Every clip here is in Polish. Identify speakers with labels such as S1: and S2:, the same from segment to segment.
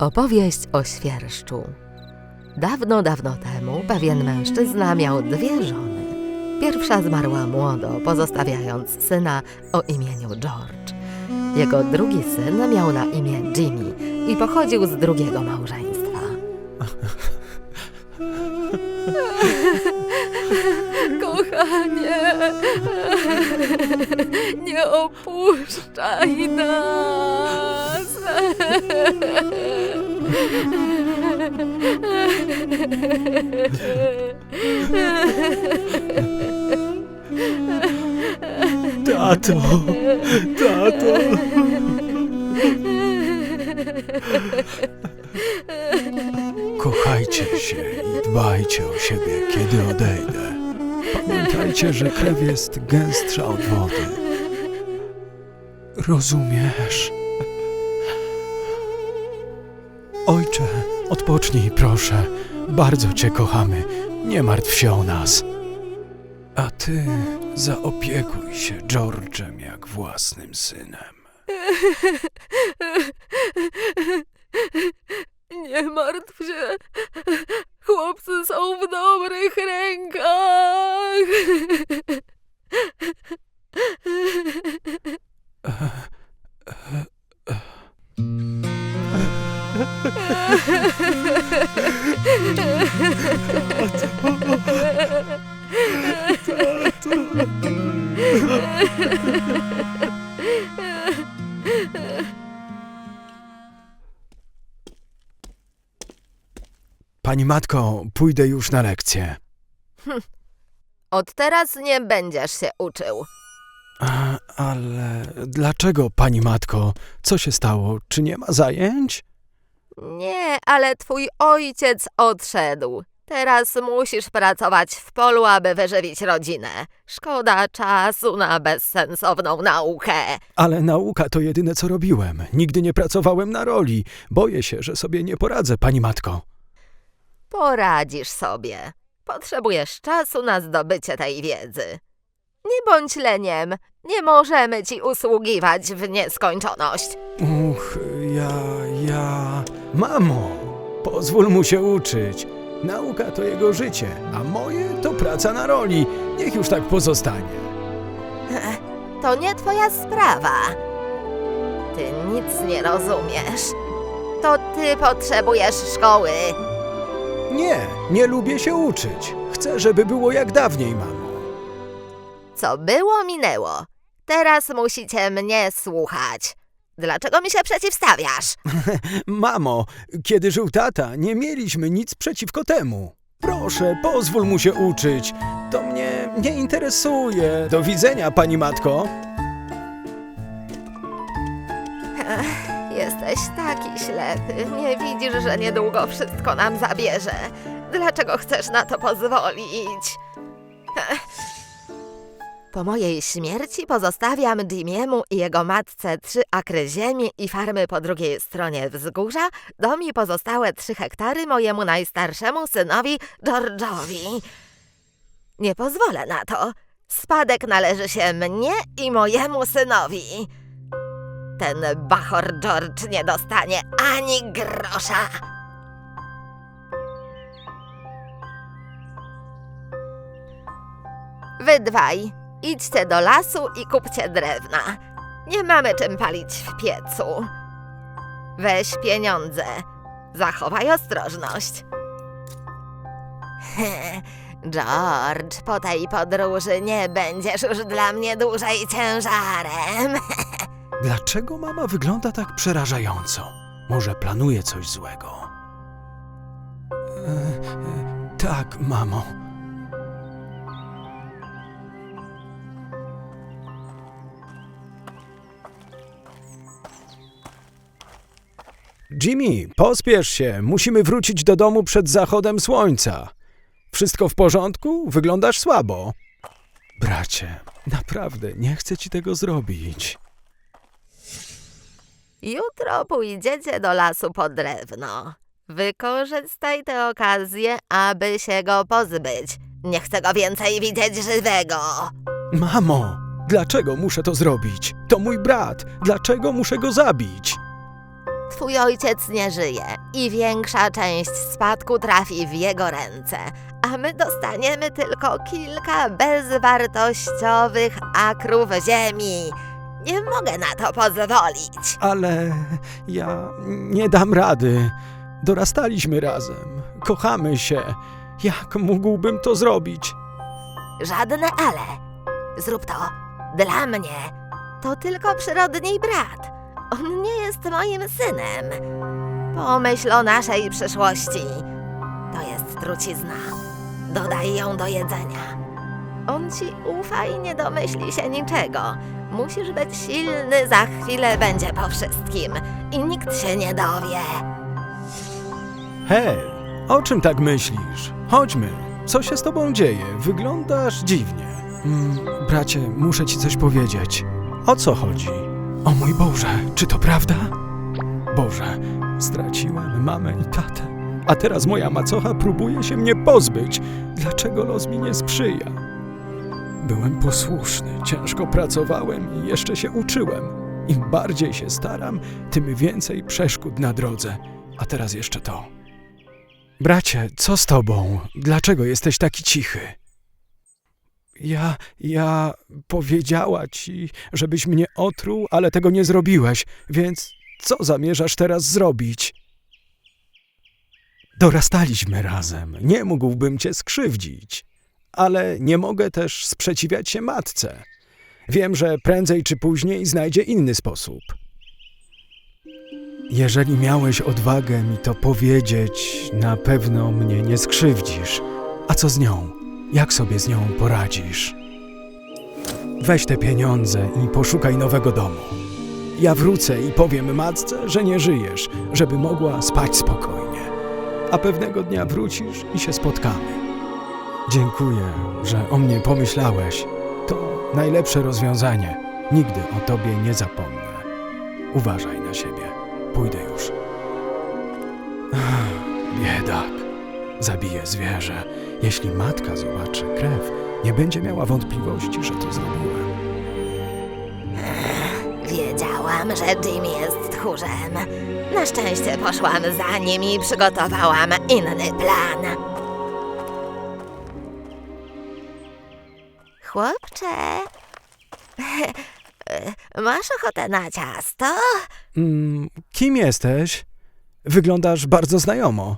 S1: Opowieść o świerszczu. Dawno, dawno temu pewien mężczyzna miał dwie żony. Pierwsza zmarła młodo, pozostawiając syna o imieniu George. Jego drugi syn miał na imię Jimmy i pochodził z drugiego małżeństwa. Kochanie, nie opuszczaj nas.
S2: Tato, tato. Kochajcie się i dbajcie o siebie, kiedy odejdę. Pamiętajcie, że krew jest gęstsza od wody. Rozumiesz? Ojcze, odpocznij proszę. Bardzo cię kochamy. Nie martw się o nas. A ty zaopiekuj się George'em jak własnym synem.
S1: Nie martw się.
S2: Pani matko, pójdę już na lekcję.
S1: Od teraz nie będziesz się uczył.
S2: A, ale dlaczego, pani matko? Co się stało? Czy nie ma zajęć?
S1: Nie, ale twój ojciec odszedł. Teraz musisz pracować w polu, aby wyżywić rodzinę. Szkoda czasu na bezsensowną naukę.
S2: Ale nauka to jedyne, co robiłem. Nigdy nie pracowałem na roli. Boję się, że sobie nie poradzę, pani matko.
S1: Poradzisz sobie. Potrzebujesz czasu na zdobycie tej wiedzy. Nie bądź leniem. Nie możemy ci usługiwać w nieskończoność.
S2: Uch, ja, ja... Mamo, pozwól mu się uczyć. Nauka to jego życie, a moje to praca na roli. Niech już tak pozostanie.
S1: To nie twoja sprawa. Ty nic nie rozumiesz. To ty potrzebujesz szkoły.
S2: Nie, nie lubię się uczyć. Chcę, żeby było jak dawniej, mamo.
S1: Co było, minęło. Teraz musicie mnie słuchać. Dlaczego mi się przeciwstawiasz?
S2: Mamo, kiedy żył tata, nie mieliśmy nic przeciwko temu. Proszę, pozwól mu się uczyć. To mnie nie interesuje. Do widzenia, pani matko.
S1: Jesteś taki ślepy. Nie widzisz, że niedługo wszystko nam zabierze. Dlaczego chcesz na to pozwolić? Po mojej śmierci pozostawiam Jimiemu i jego matce trzy akry ziemi i farmy po drugiej stronie wzgórza, dom i pozostałe trzy hektary mojemu najstarszemu synowi George'owi. Nie pozwolę na to. Spadek należy się mnie i mojemu synowi. Ten bachor George nie dostanie ani grosza. Wy dwaj, idźcie do lasu i kupcie drewna. Nie mamy czym palić w piecu. Weź pieniądze. Zachowaj ostrożność. George, po tej podróży nie będziesz już dla mnie dłużej ciężarem.
S2: Dlaczego mama wygląda tak przerażająco? Może planuje coś złego? E, e, tak, mamo. Jimmy, pospiesz się. Musimy wrócić do domu przed zachodem słońca. Wszystko w porządku? Wyglądasz słabo. Bracie, naprawdę nie chcę ci tego zrobić.
S1: Jutro pójdziecie do lasu po drewno. Wykorzystaj tę okazję, aby się go pozbyć. Nie chcę go więcej widzieć żywego.
S2: Mamo, dlaczego muszę to zrobić? To mój brat. Dlaczego muszę go zabić?
S1: Twój ojciec nie żyje i większa część spadku trafi w jego ręce, a my dostaniemy tylko kilka bezwartościowych akrów ziemi. Nie mogę na to pozwolić.
S2: Ale ja nie dam rady. Dorastaliśmy razem, kochamy się. Jak mógłbym to zrobić?
S1: Żadne ale. Zrób to dla mnie. To tylko przyrodni brat. On nie jest moim synem. Pomyśl o naszej przyszłości. To jest trucizna. Dodaj ją do jedzenia. On ci ufa i nie domyśli się niczego. Musisz być silny, za chwilę będzie po wszystkim i nikt się nie dowie.
S2: Hej, o czym tak myślisz? Chodźmy. Co się z tobą dzieje? Wyglądasz dziwnie. Mm, bracie, muszę ci coś powiedzieć. O co chodzi? O mój Boże, czy to prawda? Boże, straciłem mamę i tatę. A teraz moja macocha próbuje się mnie pozbyć. Dlaczego los mi nie sprzyja? Byłem posłuszny, ciężko pracowałem i jeszcze się uczyłem. Im bardziej się staram, tym więcej przeszkód na drodze. A teraz jeszcze to. Bracie, co z tobą? Dlaczego jesteś taki cichy? Ja, ja powiedziała ci, żebyś mnie otruł, ale tego nie zrobiłeś, więc co zamierzasz teraz zrobić? Dorastaliśmy razem, nie mógłbym cię skrzywdzić, ale nie mogę też sprzeciwiać się matce. Wiem, że prędzej czy później znajdzie inny sposób. Jeżeli miałeś odwagę mi to powiedzieć, na pewno mnie nie skrzywdzisz. A co z nią? Jak sobie z nią poradzisz? Weź te pieniądze i poszukaj nowego domu. Ja wrócę i powiem matce, że nie żyjesz, żeby mogła spać spokojnie. A pewnego dnia wrócisz i się spotkamy. Dziękuję, że o mnie pomyślałeś. To najlepsze rozwiązanie. Nigdy o tobie nie zapomnę. Uważaj na siebie. Pójdę już. Biedak. Zabije zwierzę. Jeśli matka zobaczy krew, nie będzie miała wątpliwości, że to zrobiłem.
S1: Wiedziałam, że Jim jest tchórzem. Na szczęście poszłam za nim i przygotowałam inny plan. Chłopcze, masz ochotę na ciasto?
S2: Mm, kim jesteś? Wyglądasz bardzo znajomo.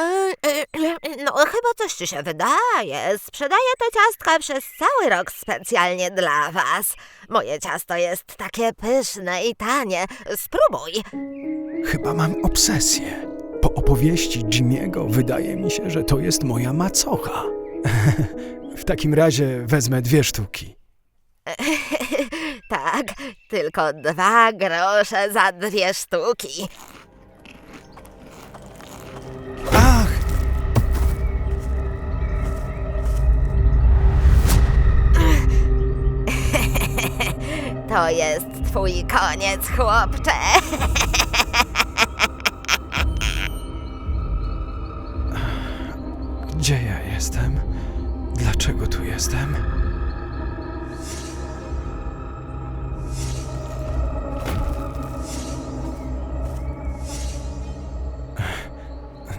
S1: E, e, No, chyba coś ci się wydaje. Sprzedaję te ciastka przez cały rok specjalnie dla was. Moje ciasto jest takie pyszne i tanie. Spróbuj.
S2: Chyba mam obsesję. Po opowieści Jimiego wydaje mi się, że to jest moja macocha. w takim razie wezmę dwie sztuki.
S1: Tak, tylko dwa grosze za dwie sztuki.
S2: Ach!
S1: To jest twój koniec, chłopcze.
S2: Gdzie ja jestem? Dlaczego tu jestem?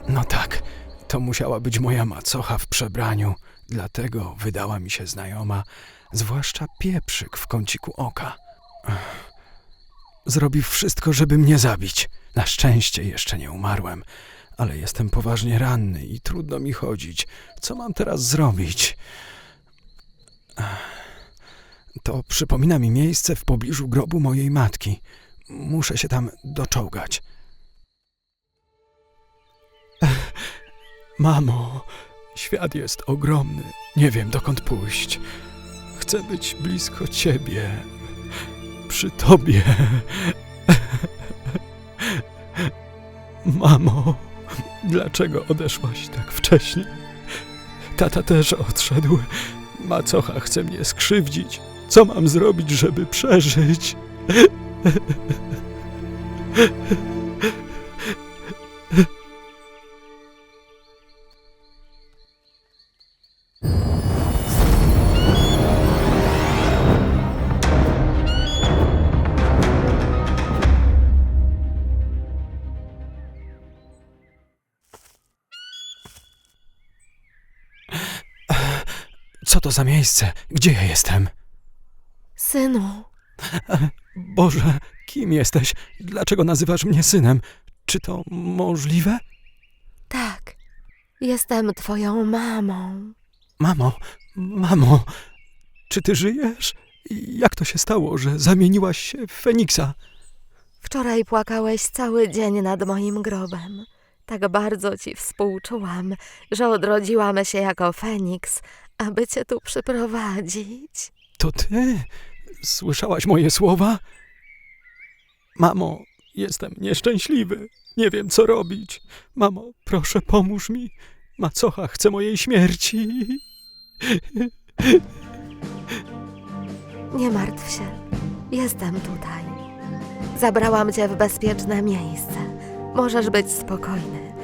S2: No tak, to musiała być moja macocha w przebraniu, dlatego wydała mi się znajoma, zwłaszcza pieprzyk w kąciku oka. Ech. Zrobi wszystko, żeby mnie zabić. Na szczęście jeszcze nie umarłem, ale jestem poważnie ranny i trudno mi chodzić. Co mam teraz zrobić? To przypomina mi miejsce w pobliżu grobu mojej matki. Muszę się tam doczołgać. Mamo, świat jest ogromny. Nie wiem dokąd pójść. Chcę być blisko ciebie. Przy tobie. Mamo, dlaczego odeszłaś tak wcześnie? Tata też odszedł. Macocha chce mnie skrzywdzić. Co mam zrobić, żeby przeżyć? To za miejsce? Gdzie ja jestem?
S1: Synu,
S2: Boże, kim jesteś? Dlaczego nazywasz mnie synem? Czy to możliwe?
S1: tak, jestem twoją mamą.
S2: Mamo, mamo, czy ty żyjesz? Jak to się stało, że zamieniłaś się w Feniksa?
S1: Wczoraj płakałeś cały dzień nad moim grobem. Tak bardzo ci współczułam, że odrodziłam się jako Feniks, aby cię tu przyprowadzić.
S2: To ty? Słyszałaś moje słowa? Mamo, jestem nieszczęśliwy. Nie wiem, co robić. Mamo, proszę, pomóż mi. Macocha chce mojej śmierci.
S1: Nie martw się, jestem tutaj. Zabrałam cię w bezpieczne miejsce. Możesz być spokojny.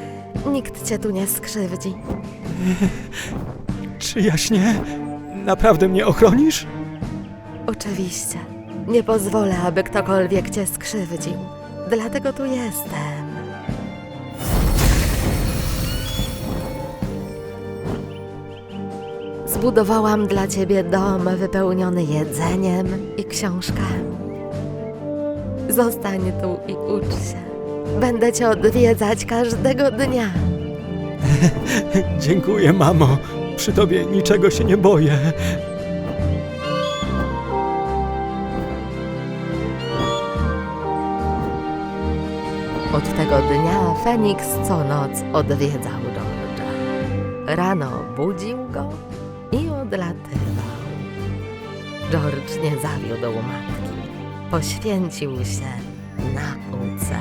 S1: Nikt cię tu nie skrzywdzi.
S2: Czy jaśnie? Naprawdę mnie ochronisz?
S1: Oczywiście. Nie pozwolę, aby ktokolwiek cię skrzywdził. Dlatego tu jestem. Zbudowałam dla ciebie dom wypełniony jedzeniem i książkami. Zostań tu i ucz się. Będę cię odwiedzać każdego dnia.
S2: Dziękuję, mamo. Przy tobie niczego się nie boję.
S1: Od tego dnia Feniks co noc odwiedzał George'a. Rano budził go i odlatywał. George nie zawiódł matki. Poświęcił się nauce.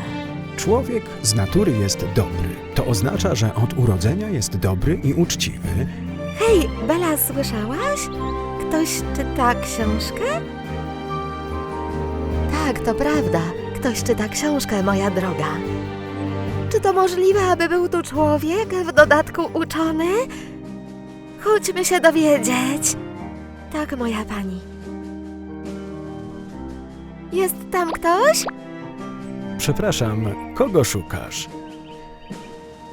S2: Człowiek z natury jest dobry. To oznacza, że od urodzenia jest dobry i uczciwy.
S1: Hej, Bela, słyszałaś? Ktoś czyta książkę? Tak, to prawda. Ktoś czyta książkę, moja droga. Czy to możliwe, aby był tu człowiek, w dodatku uczony? Chodźmy się dowiedzieć. Tak, moja pani. Jest tam ktoś?
S2: Przepraszam, kogo szukasz?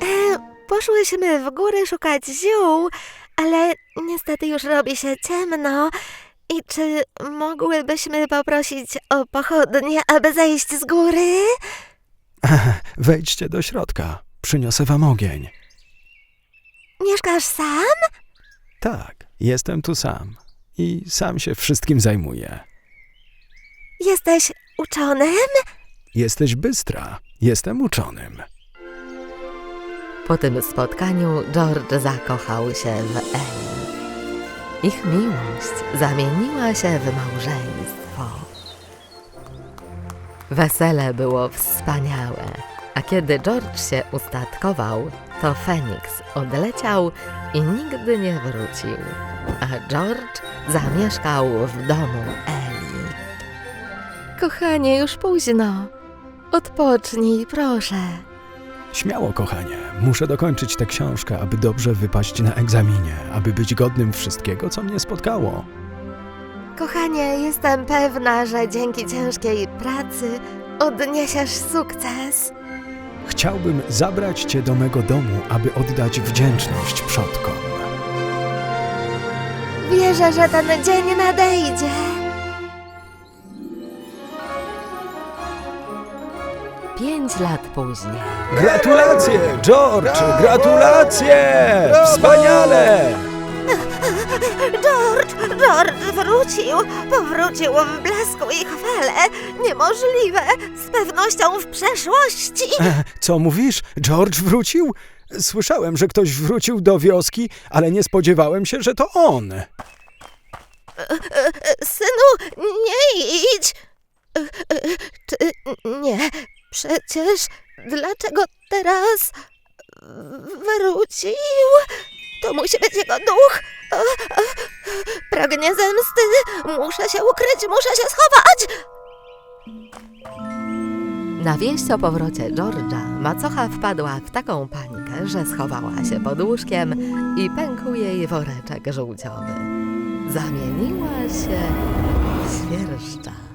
S1: E, poszłyśmy w góry szukać ziół, ale niestety już robi się ciemno. I czy mogłybyśmy poprosić o pochodnie, aby zejść z góry?
S2: Wejdźcie do środka. Przyniosę wam ogień.
S1: Mieszkasz sam?
S2: Tak, jestem tu sam. I sam się wszystkim zajmuję.
S1: Jesteś uczonym?
S2: Jesteś bystra. Jestem uczonym.
S1: Po tym spotkaniu George zakochał się w Ellen. Ich miłość zamieniła się w małżeństwo. Wesele było wspaniałe, a kiedy George się ustatkował, to Feniks odleciał i nigdy nie wrócił, a George zamieszkał w domu Eli. Kochanie, już późno. Odpocznij, proszę.
S2: Śmiało, kochanie. Muszę dokończyć tę książkę, aby dobrze wypaść na egzaminie, aby być godnym wszystkiego, co mnie spotkało.
S1: Kochanie, jestem pewna, że dzięki ciężkiej pracy odniesiesz sukces.
S2: Chciałbym zabrać cię do mego domu, aby oddać wdzięczność przodkom.
S1: Wierzę, że ten dzień nadejdzie. Pięć lat później.
S2: Gratulacje, George! Gratulacje! Wspaniale!
S1: George, George wrócił. Powrócił w blasku i chwale. Niemożliwe. Z pewnością w przeszłości.
S2: E, Co mówisz? George wrócił? Słyszałem, że ktoś wrócił do wioski, ale nie spodziewałem się, że to on.
S1: Synu, nie idź. Czy nie? Przecież dlaczego teraz wrócił? To musi być jego duch. Pragnie zemsty. Muszę się ukryć, muszę się schować. Na wieść o powrocie George'a macocha wpadła w taką panikę, że schowała się pod łóżkiem i pękł jej woreczek żółciowy. Zamieniła się w świerszcza.